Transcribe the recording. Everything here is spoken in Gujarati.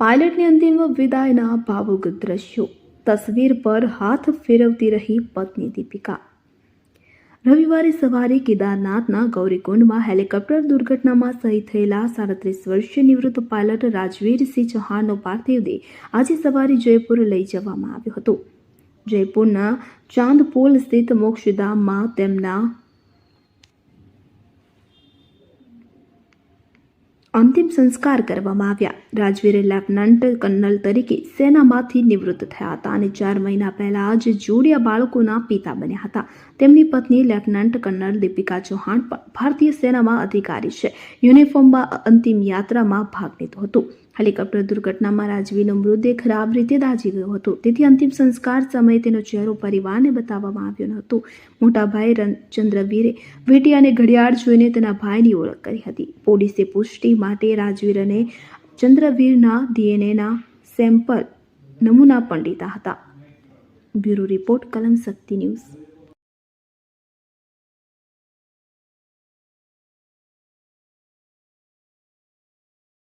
પાયલટની અંતિમ વિદાયના ભાવુક દ્રશ્યો. તસવીર પર હાથ ફેરવતી રહી પત્ની દીપિકા. રવિવારે સવારે કેદારનાથના ગૌરીકુંડમાં હેલિકોપ્ટર દુર્ઘટનામાં શહીદ થયેલા સાડત્રીસ વર્ષીય નિવૃત્ત પાયલટ રાજવીરસિંહ ચૌહાણનો પાર્થિવ દેહ આજે સવારે જયપુર લઈ જવામાં આવ્યો હતો. જયપુરના ચાંદપોલ સ્થિત મોક્ષધામમાં તેમના અંતિમ સંસ્કાર કરવામાં આવ્યા. રાજવીરે લેફ્ટનન્ટ કર્નલ તરીકે સેનામાંથી નિવૃત્ત થયા હતા અને ચાર મહિના પહેલા જ જોડિયા બાળકોના પિતા બન્યા હતા. તેમની પત્ની લેફ્ટનન્ટ કર્નલ દીપિકા ચૌહાણ પણ ભારતીય સેનામાં અધિકારી છે. યુનિફોર્મમાં અંતિમ યાત્રામાં ભાગ લીધો હતો. હેલિકોપ્ટર દુર્ઘટનામાં રાજવીનો મૃતદેહ ખરાબ રીતે દાઝી ગયો હતો. તેથી અંતિમ સંસ્કાર સમયે તેનો ચહેરો પરિવારને બતાવવામાં આવ્યો ન હતો. મોટા ભાઈ ચંદ્રવીરે વીંટી અને ઘડિયાળ જોઈને તેના ભાઈની ઓળખ કરી હતી. પોલીસે પુષ્ટિ માટે રાજવીર અને ચંદ્રવીરના ડીએનએના સેમ્પલ નમૂના પણ લીધા હતા. બ્યુરો રિપોર્ટ કલમ શક્તિ ન્યૂઝ.